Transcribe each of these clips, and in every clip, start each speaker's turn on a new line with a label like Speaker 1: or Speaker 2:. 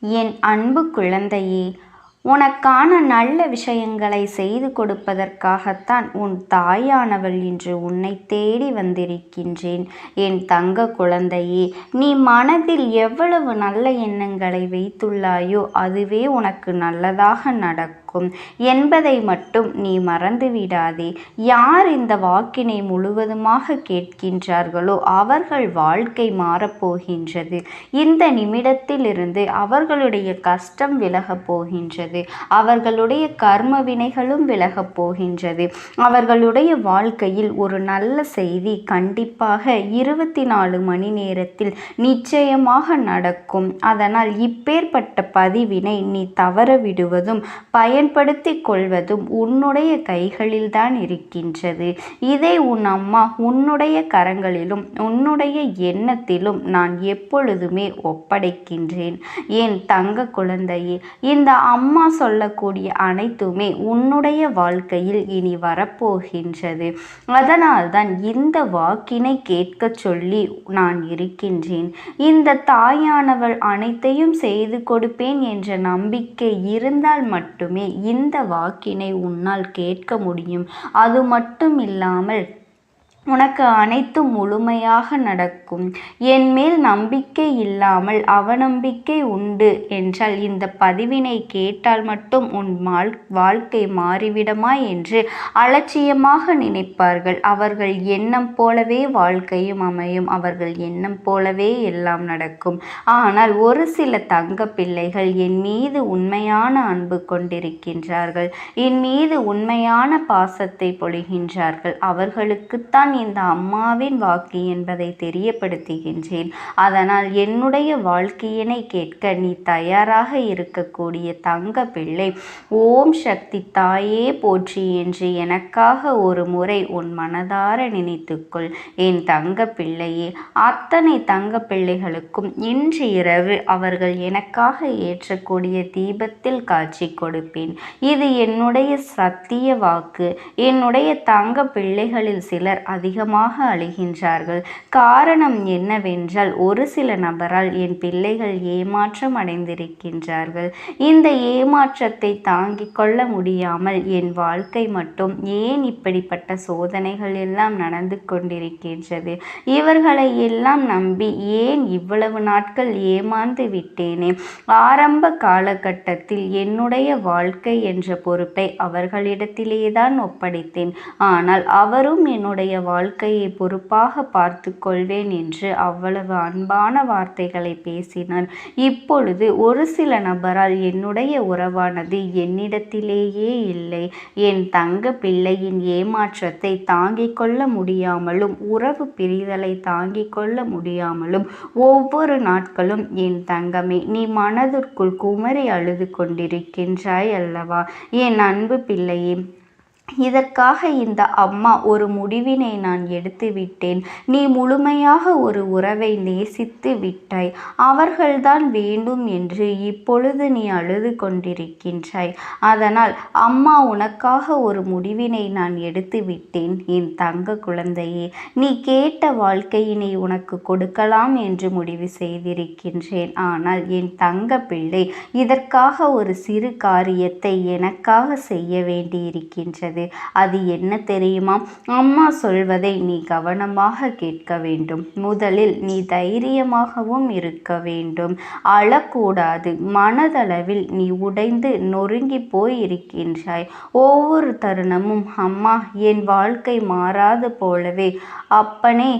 Speaker 1: என் அன்பு குழந்தையே உனக்கான நல்ல விஷயங்களை செய்து கொடுப்பதற்காகத்தான் உன் தாயானவள் இன்று உன்னை தேடி வந்திருக்கின்றேன். என் தங்க குழந்தையே நீ மனதில் எவ்வளவு நல்ல எண்ணங்களை வைத்துள்ளாயோ அதுவே உனக்கு நல்லதாக நடக்கும். என்பதை மட்டும் நீ மறந்துவிடாதே. யார் இந்த வாக்கினை முழுவதுமாக கேட்கின்றார்களோ அவர்கள் வாழ்க்கை மாறப்போகின்றது இந்த நிமிடத்திலிருந்து அவர்களுடைய கஷ்டம் விலகப் போகின்றது. அவர்களுடைய கர்ம வினைகளும் விலகப் போகின்றது. அவர்களுடைய வாழ்க்கையில் ஒரு நல்ல செய்தி கண்டிப்பாக இருபத்தி நாலு மணி நேரத்தில் நிச்சயமாக நடக்கும். அதனால் இப்பேற்பட்ட பதிவினை நீ தவற விடுவதும் பய பயன்படுத்தி கொள்வதும் உன்னுடைய கைகளில்தான் இருக்கின்றது. இதை உன் அம்மா உன்னுடைய கரங்களிலும் உன்னுடைய எண்ணத்திலும் நான் எப்பொழுதுமே ஒப்படைக்கின்றேன். என் தங்க குழந்தையே இந்த அம்மா சொல்லக்கூடிய அனைத்துமே உன்னுடைய வாழ்க்கையில் இனி வரப்போகின்றது. அதனால்தான் இந்த வாக்கினை கேட்க சொல்லி நான் இருக்கின்றேன். இந்த தாயானவள் அனைத்தையும் செய்து கொடுப்பேன் என்ற நம்பிக்கை இருந்தால் மட்டுமே இந்த வாக்கினை உன்னால் கேட்க முடியும். அது மட்டும் இல்லாமல் உனக்கு அனைத்தும் முழுமையாக நடக்கும். என் மேல் நம்பிக்கை இல்லாமல் அவநம்பிக்கை உண்டு என்றால் இந்த பதிவினை கேட்டால் மட்டும் உன் வாழ் வாழ்க்கை மாறிவிடுமா என்று அலட்சியமாக நினைப்பார்கள். அவர்கள் எண்ணம் போலவே வாழ்க்கையும் அமையும். அவர்கள் எண்ணம் போலவே எல்லாம் நடக்கும். ஆனால் ஒரு சில தங்க பிள்ளைகள் என் மீது உண்மையான அன்பு கொண்டிருக்கின்றார்கள். என் மீது உண்மையான பாசத்தை பொழிகின்றார்கள். அவர்களுக்குத்தான் இந்த அம்மாவின் வாக்கு என்பதை தெரியப்படுத்துகின்றேன். அதனால் என்னுடைய வாழ்க்கையினை கேட்க நீ தயாராக இருக்கக்கூடிய தங்க பிள்ளை ஓம் சக்தி தாயே போற்றி என்று எனக்காக ஒரு முறை உன் மனதார நினைத்துக்கொள். என் தங்க பிள்ளையே அத்தனை தங்க பிள்ளைகளுக்கும் இன்று இரவு அவர்கள் எனக்காக ஏற்றக்கூடிய தீபத்தில் காட்சி கொடுப்பேன். இது என்னுடைய சத்திய வாக்கு. என்னுடைய தங்க பிள்ளைகளில் சிலர் அதிக அதிகமாக அழுகின்றார்கள். காரணம் என்னவென்றால் ஒரு சில நபரால் என் பிள்ளைகள் ஏமாற்றம் அடைந்திருக்கின்றார்கள். இந்த ஏமாற்றத்தை தாங்கிக் கொள்ள முடியாமல் என் வாழ்க்கை மட்டும் ஏன் இப்படிப்பட்ட சோதனைகள் எல்லாம் நடந்து கொண்டிருக்கின்றது? இவர்களை எல்லாம் நம்பி ஏன் இவ்வளவு நாட்கள் ஏமாந்து விட்டேனே? ஆரம்ப காலகட்டத்தில் என்னுடைய வாழ்க்கை என்ற பொறுப்பை அவர்களிடத்திலேதான் ஒப்படைத்தேன். ஆனால் அவரும் என்னுடைய வாழ்க்கையை பொறுப்பாக பார்த்து கொள்வேன் என்று அவ்வளவு அன்பான வார்த்தைகளை பேசினார் இப்பொழுது ஒரு சில நபரால் என்னுடைய உறவானது என்னிடத்திலேயே இல்லை. என் தங்க பிள்ளையின் ஏமாற்றத்தை தாங்கிக் கொள்ள முடியாமலும் உறவு பிரிதலை தாங்கிக் கொள்ள முடியாமலும் ஒவ்வொரு நாட்களும் என் தங்கமே நீ மனதிற்குள் குமரி அழுது கொண்டிருக்கின்றாய் அல்லவா? என் அன்பு பிள்ளையே இதற்காக இந்த அம்மா ஒரு முடிவினை நான் எடுத்து விட்டேன் நீ முழுமையாக ஒரு உறவை நேசித்து விட்டாய். அவர்கள்தான் வேண்டும் என்று இப்பொழுது நீ அழுது கொண்டிருக்கின்றாய். அதனால் அம்மா உனக்காக ஒரு முடிவினை நான் எடுத்து விட்டேன் என் தங்க குழந்தையே. நீ கேட்ட வாழ்க்கையினை உனக்கு கொடுக்கலாம் என்று முடிவு செய்திருக்கின்றேன். ஆனால் என் தங்க பிள்ளை இதற்காக ஒரு சிறு காரியத்தை எனக்காக செய்ய வேண்டியிருக்கின்றது. வருகிறது அது என்ன தெரியுமா? அம்மா சொல்வதை நீ கவனமாக கேட்க வேண்டும். முதலில் நீ தைரியமாகவும் இருக்க வேண்டும். அழக்கூடாது. மனதளவில் நீ உடைந்து நொறுங்கி போய் இருக்கின்றாய் ஒவ்வொரு தருணமும் அம்மா என் வாழ்க்கை மாறாது போலவே. அப்பனே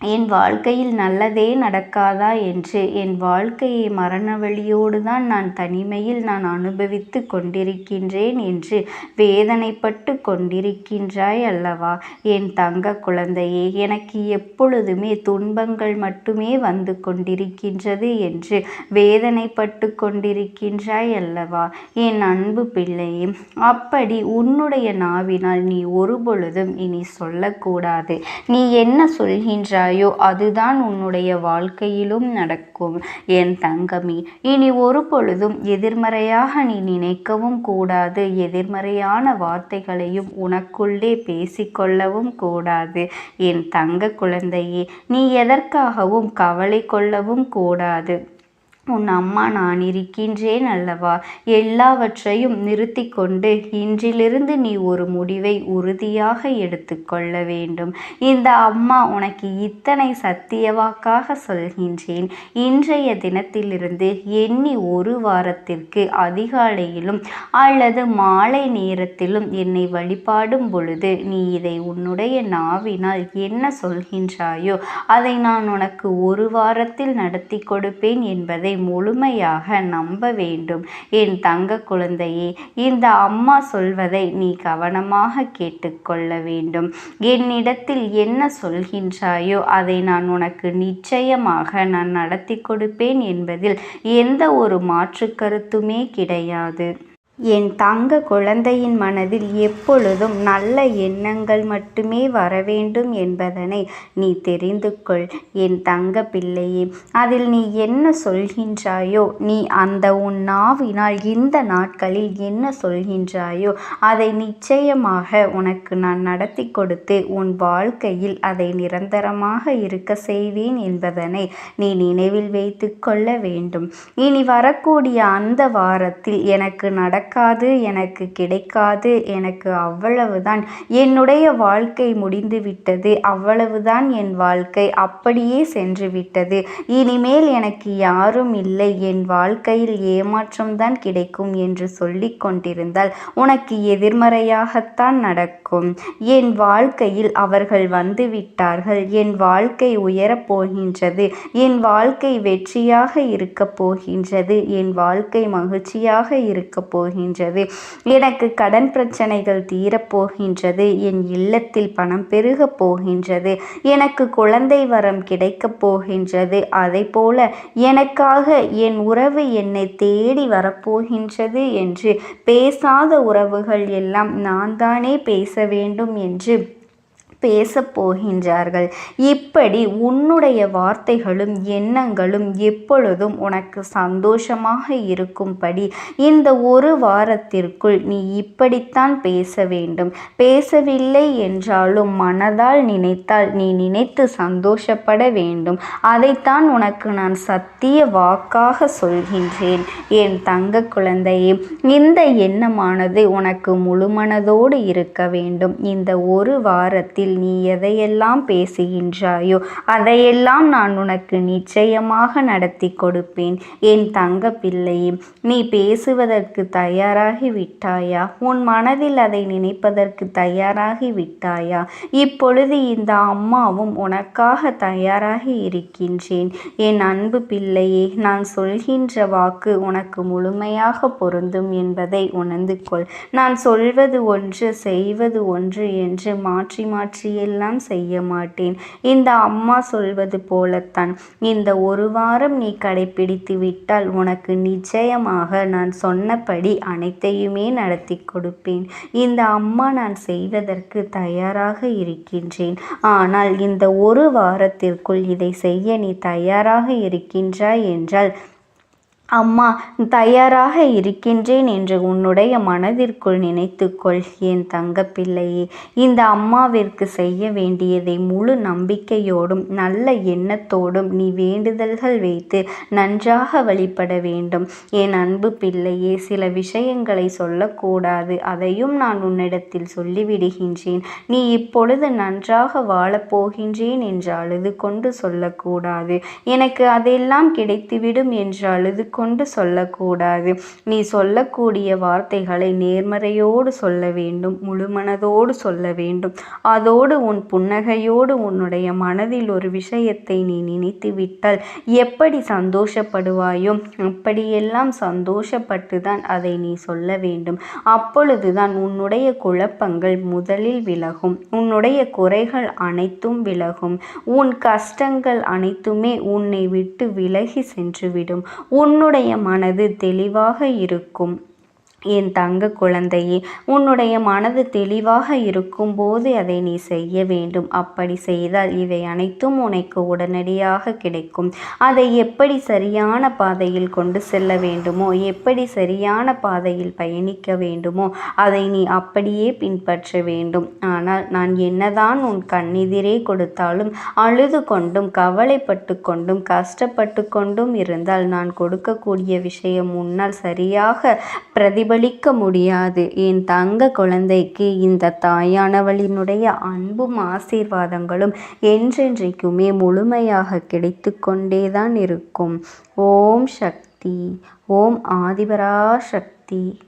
Speaker 1: என் வாழ்க்கையில் நல்லதே நடக்காதா என்று என் வாழ்க்கையை மரண வழியோடு தான் நான் தனிமையில் நான் அனுபவித்து கொண்டிருக்கின்றேன் என்று வேதனைப்பட்டு கொண்டிருக்கின்றாய் அல்லவா? என் தங்க குழந்தையே எனக்கு எப்பொழுதுமே துன்பங்கள் மட்டுமே வந்து கொண்டிருக்கின்றது என்று வேதனைப்பட்டு கொண்டிருக்கின்றாய் அல்லவா? என் அன்பு பிள்ளையே அப்படி உன்னுடைய நாவினால் நீ ஒருபொழுதும் இனி சொல்லக்கூடாது. நீ என்ன சொல்கின்றாய்? செய்கிறாயோ அதுதான் உன்னுடைய வாழ்க்கையிலும் நடக்கும். என் தங்கமி இனி ஒரு பொழுதும் எதிர்மறையாக நீ நினைக்கவும் கூடாது. எதிர்மறையான வார்த்தைகளையும் உனக்குள்ளே பேசிக்கொள்ளவும் கூடாது. என் தங்க குழந்தையே நீ எதற்காகவும் கவலை கொள்ளவும் கூடாது. உன் அம்மா நான் இருக்கின்றேன் அல்லவா? எல்லாவற்றையும் நிறுத்தி கொண்டு இன்றிலிருந்து நீ ஒரு முடிவை உறுதியாக எடுத்துக்கொள்ள வேண்டும். இந்த அம்மா உனக்கு இத்தனை சத்தியவாக்காக சொல்கின்றேன். இன்றைய தினத்திலிருந்து எண்ணி ஒரு வாரத்திற்கு அதிகாலையிலும் அல்லது மாலை நேரத்திலும் என்னை வழிபாடும் பொழுது நீ இதை உன்னுடைய நாவினால் என்ன சொல்கின்றாயோ அதை நான் உனக்கு ஒரு வாரத்தில் நடத்தி கொடுப்பேன் என்பதை முழுமையாக நம்ப வேண்டும். என் தங்க குழந்தையே இந்த அம்மா சொல்வதை நீ கவனமாக கேட்டுக்கொள்ள வேண்டும். என்னிடத்தில் என்ன சொல்கின்றாயோ அதை நான் உனக்கு நிச்சயமாக நான் நடத்தி கொடுப்பேன் என்பதில் எந்த ஒரு மாற்று கருத்துமே கிடையாது. என் தங்க குழந்தையின் மனதில் எப்பொழுதும் நல்ல எண்ணங்கள் மட்டுமே வர வேண்டும் என்பதனை நீ தெரிந்து கொள். என் தங்க பிள்ளையே அதில் நீ என்ன சொல்கின்றாயோ நீ அந்த உன் நாவினால் இந்த நாட்களில் என்ன சொல்கின்றாயோ அதை நிச்சயமாக உனக்கு நான் நடத்தி கொடுத்து உன் வாழ்க்கையில் அதை நிரந்தரமாக இருக்க செய்வேன் என்பதனை நீ நினைவில் வைத்து கொள்ள வேண்டும். இனி வரக்கூடிய அந்த வாரத்தில் எனக்கு நடக்க நடக்காது எனக்கு கிடைக்காது எனக்கு அவ்வளவுதான். என்னுடைய வாழ்க்கை முடிந்து விட்டது அவ்வளவுதான் என் வாழ்க்கை. அப்படியே சென்று விட்டது. இனிமேல் எனக்கு யாரும் இல்லை. என் வாழ்க்கையில் ஏமாற்றம்தான் கிடைக்கும் என்று சொல்லி கொண்டிருந்தால் உனக்கு எதிர்மறையாகத்தான் நடக்கும். என் வாழ்க்கையில் அவர்கள் வந்து விட்டார்கள். என் வாழ்க்கை உயரப் போகின்றது. என் வாழ்க்கை வெற்றியாக இருக்கப் போகின்றது. என் வாழ்க்கை மகிழ்ச்சியாக இருக்கப் போகின்றது. போகின்றது. எனக்கு கடன் பிரச்சனைகள் தீரப்போகின்றது. என் இல்லத்தில் பணம் பெருகப் போகின்றது. எனக்கு குழந்தை வரம் கிடைக்கப் போகின்றது. அதை போல எனக்காக என் உறவு என்னை தேடி வரப்போகின்றது என்று பேசாத உறவுகள் எல்லாம் நான் தானே பேச வேண்டும் என்று பேசப் போகின்றார்கள். இப்படி உன்னுடைய வார்த்தைகளும் எண்ணங்களும் எப்பொழுதும் உனக்கு சந்தோஷமாக இருக்கும்படி இந்த ஒரு வாரத்திற்குள் நீ இப்படித்தான் பேச வேண்டும். பேசவில்லை என்றாலும் மனதால் நினைத்தால் நீ நினைத்து சந்தோஷப்பட வேண்டும். அதைத்தான் உனக்கு நான் சத்திய வாக்காக சொல்கின்றேன் என் தங்க குழந்தையே. இந்த எண்ணமானது உனக்கு முழுமனதோடு இருக்க வேண்டும். இந்த ஒரு வாரத்தில் நீ எதையெல்லாம் பேசுகின்றாயோ அதையெல்லாம் நான் உனக்கு நிச்சயமாக நடத்தி கொடுப்பேன். என் தங்க பிள்ளையே நீ பேசுவதற்கு தயாராகி விட்டாயா? உன் மனதில் அதை நினைப்பதற்கு தயாராகி விட்டாயா? இப்பொழுது இந்த அம்மாவும் உனக்காக தயாராகி இருக்கின்றேன். என் அன்பு பிள்ளையே நான் சொல்கின்ற வாக்கு உனக்கு முழுமையாக பொருந்தும் என்பதை உணர்ந்து கொள். நான் சொல்வது ஒன்று செய்வது ஒன்று என்று மாற்றி மாற்றி மாற்றியெல்லாம் செய்ய மாட்டேன். இந்த அம்மா சொல்வது போலத்தான். இந்த ஒரு வாரம் நீ கடைபிடித்து விட்டால் உனக்கு நிச்சயமாக நான் சொன்னபடி அனைத்தையுமே நடத்தி கொடுப்பேன். இந்த அம்மா நான் செய்வதற்கு தயாராக இருக்கின்றேன். ஆனால் இந்த ஒரு வாரத்திற்குள் இதை செய்ய நீ தயாராக இருக்கின்றாய் என்றால் அம்மா தயாராக இருக்கின்றேன் என்று உன்னுடைய மனதிற்குள் நினைத்துக்கொள். என் தங்கப்பிள்ளையே இந்த அம்மாவிற்கு செய்ய வேண்டியதை முழு நம்பிக்கையோடும் நல்ல எண்ணத்தோடும் நீ வேண்டுதல்கள் வைத்து நன்றாக வழிபட வேண்டும். என் அன்பு பிள்ளையே சில விஷயங்களை சொல்லக்கூடாது. அதையும் நான் உன்னிடத்தில் சொல்லிவிடுகின்றேன். நீ இப்பொழுது நன்றாக வாழப்போகின்றேன் என்று அழுது கொண்டு சொல்லக்கூடாது. எனக்கு அதெல்லாம் கிடைத்துவிடும் என்று அழுது கொண்டு சொல்லக்கூடாது. நீ சொல்லக்கூடிய வார்த்தைகளை நேர்மறையோடு சொல்ல வேண்டும் முழுமனதோடு சொல்ல வேண்டும். அதோடு உன் புன்னகையோடு உன்னுடைய மனதில் ஒரு விஷயத்தை நீ நினைத்து விட்டால் எப்படி சந்தோஷப்படுவாயோ அப்படியெல்லாம் சந்தோஷப்பட்டு தான் அதை நீ சொல்ல வேண்டும். அப்பொழுதுதான் உன்னுடைய குழப்பங்கள் முதலில் விலகும் உன்னுடைய குறைகள் அனைத்தும் விலகும். உன் கஷ்டங்கள் அனைத்துமே உன்னை விட்டு விலகி சென்றுவிடும். உன்னுடைய உன்னுடைய மனது தெளிவாக இருக்கும். என் தங்க குழந்தையே உன்னுடைய மனது தெளிவாக இருக்கும்போது அதை நீ செய்ய வேண்டும். அப்படி செய்தால் இவை அனைத்தும் உனக்கு உடனடியாக கிடைக்கும். அதை எப்படி சரியான பாதையில் கொண்டு செல்ல வேண்டுமோ எப்படி சரியான பாதையில் பயணிக்க வேண்டுமோ அதை நீ அப்படியே பின்பற்ற வேண்டும். ஆனால் நான் என்னதான் உன் கண்ணெதிரே கொடுத்தாலும் அழுது கொண்டும் கவலைப்பட்டு கொண்டும் கஷ்டப்பட்டு கொண்டும் இருந்தால் நான் கொடுக்கக்கூடிய விஷயம் முன்னால் சரியாக பிரதி பிரதிபலிக்க முடியாது. என் தங்க குழந்தைக்கு இந்த தாயானவளினுடைய அன்பும் ஆசீர்வாதங்களும் என்றென்றைக்குமே முழுமையாக கிடைத்து கொண்டேதான் இருக்கும். ஓம் சக்தி. ஓம் ஆதிபரா சக்தி.